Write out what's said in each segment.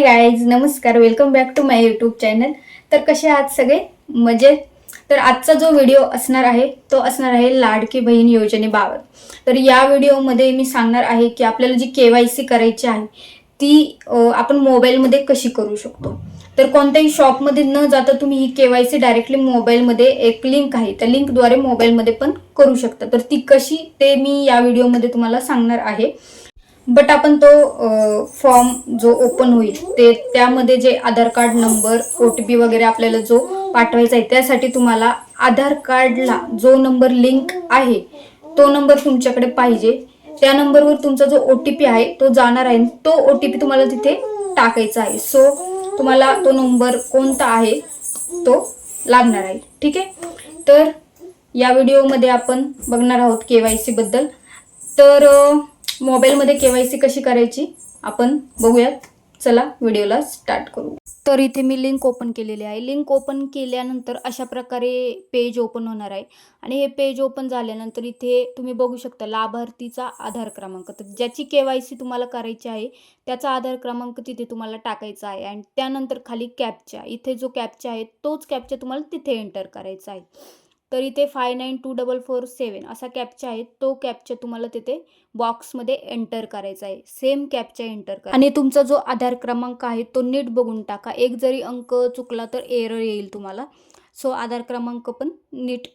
हाय guys नमस्कार. Welcome back to my YouTube channel तर कसे आहात सगळे? मजेत? तर आजचा जो व्हिडिओ असणार आहे तो असणार आहे लाडकी बहीण योजनेबाबत. तर या व्हिडिओमध्ये मी सांगणार आहे की आपल्याला जी के वाय सी करायची आहे ती आपण मोबाईलमध्ये कशी करू शकतो? तर कोणत्याही शॉपमध्ये न जाता तुम्ही ही के वाय सी डायरेक्टली मोबाईलमध्ये एक लिंक आहे. त्या लिंकद्वारे मोबाईलमध्ये पण करू शकता. तर ती कशी ते मी या व्हिडिओमध्ये तुम्हाला सांगणार आहे. बट आपण तो फॉर्म जो ओपन होईल ते त्यामध्ये जे Aadhaar card number O T P वगैरे आपल्याला जो पाठवायचा आहे त्यासाठी तुम्हाला आधार कार्डला जो नंबर लिंक आहे तो नंबर तुमच्याकडे पाहिजे. त्या नंबरवर तुमचा जो ओ टी पी आहे तो जाणार आहे तो ओ टी पी तुम्हाला तिथे टाकायचा आहे. सो तुम्हाला तो नंबर कोणता आहे तो लागणार आहे. ठीक आहे? तर या व्हिडिओमध्ये आपण बघणार आहोत के वाय सी बद्दल. तर मोबाईलमध्ये के वाय सी कशी करायची आपण बघूयात. चला व्हिडिओला स्टार्ट करू. तर इथे मी लिंक ओपन केलेली आहे. लिंक ओपन केल्यानंतर अशा प्रकारे पेज ओपन होणार आहे. आणि हे पेज ओपन झाल्यानंतर इथे तुम्ही बघू शकता लाभार्थीचा आधार क्रमांक. तर ज्याची के वाय सी तुम्हाला करायची आहे त्याचा आधार क्रमांक तिथे तुम्हाला टाकायचा आहे. आणि त्यानंतर खाली कॅपचा इथे जो कॅपचा आहे तोच कॅपचा तुम्हाला तिथे एंटर करायचा आहे. तर इथे five nine two double four seven असा कॅपचा आहे. तो कॅपचा तुम्हाला तिथे बॉक्समध्ये एंटर करायचा आहे. सेम कॅपचा एंटर करा. आणि तुमचा जो आधार क्रमांक आहे तो नीट बघून टाका. एक जरी अंक चुकला तर एरर येईल तुम्हाला. सो आधार क्रमांक पण नीट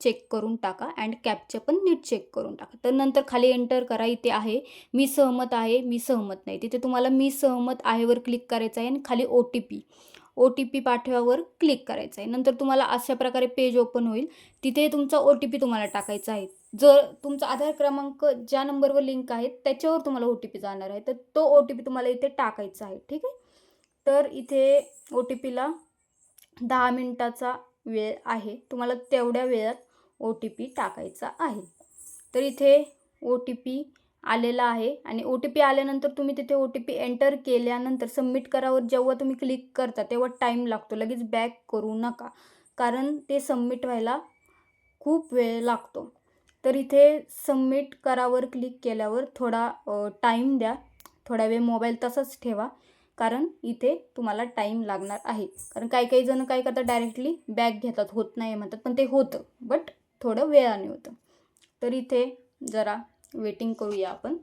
चेक करून टाका अँड कॅपचे पण नीट चेक करून टाका. तर नंतर खाली एंटर करा. इथे आहे. मी सहमत आहे. मी सहमत नाही. तिथे तुम्हाला मी सहमत आहेवर क्लिक करायचं आहे आणि खाली O T P O T P पाठवावर click करायचं आहे नंतर तुम्हाला अशा प्रकारे पेज ओपन होईल. तिथे तुमचा ओ टी पी तुम्हाला टाकायचा आहे. जर तुमचा आधार क्रमांक ज्या नंबरवर लिंक आहे त्याच्यावर तुम्हाला ओ टी पी जाणार आहे. तर तो ओ टी पी तुम्हाला इथे टाकायचा आहे. ठीक आहे? तर इथे ओ टी पीला दहा मिनटाचा वेळ आहे. तुम्हाला तेवढ्या वेळात ओ टी पी टाकायचा आहे. तर इथे ओ टी पी आलेला आहे आणि ओ टी पी आल्यानंतर तुम्ही तिथे ओ टी पी एंटर केल्यानंतर सबमिट करावर जेव्हा तुम्ही क्लिक करता तेव्हा टाईम लागतो. लगेच बॅक करू नका. कारण ते सबमिट व्हायला खूप वेळ लागतो. तर इथे सबमिट करावर क्लिक केल्यावर थोडा टाईम द्या. थोडा वेळ मोबाईल तसाच ठेवा. कारण इथे तुम्हाला टाईम लागणार आहे. कारण काही काही जण काय करतात डायरेक्टली बॅग घेतात. होत नाही म्हणतात. पण ते होतं. बट थोडं वेळाने होतं. तर इथे जरा वेटिंग करूया आपण.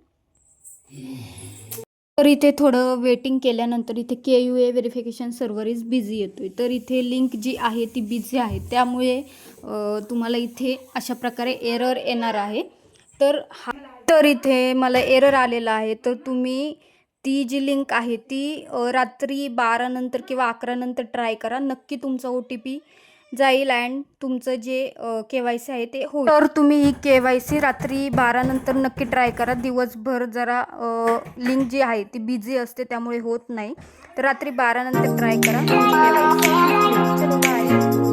तर इथे थोडं वेटिंग केल्यानंतर इथे K U A verification server is busy येतो आहे तर इथे लिंक जी आहे ती बिझी आहे. त्यामुळे तुम्हाला इथे अशा प्रकारे एरर येणार आहे. तर हा तर इथे मला एरर आलेला आहे. तर तुम्ही ती जी लिंक आहे ती रात्री बारानंतर किंवा अकरानंतर ट्राय करा. नक्की तुमचा ओ टी पी जाईल अँड तुमचं जे के वाय सी आहे ते हो तर तुम्ही ही के वाय सी रात्री बारानंतर नक्की ट्राय करा. दिवसभर जरा लिंक जी आहे ती बिझी असते त्यामुळे होत नाही. तर रात्री बारानंतर ट्राय करा. चलो बाय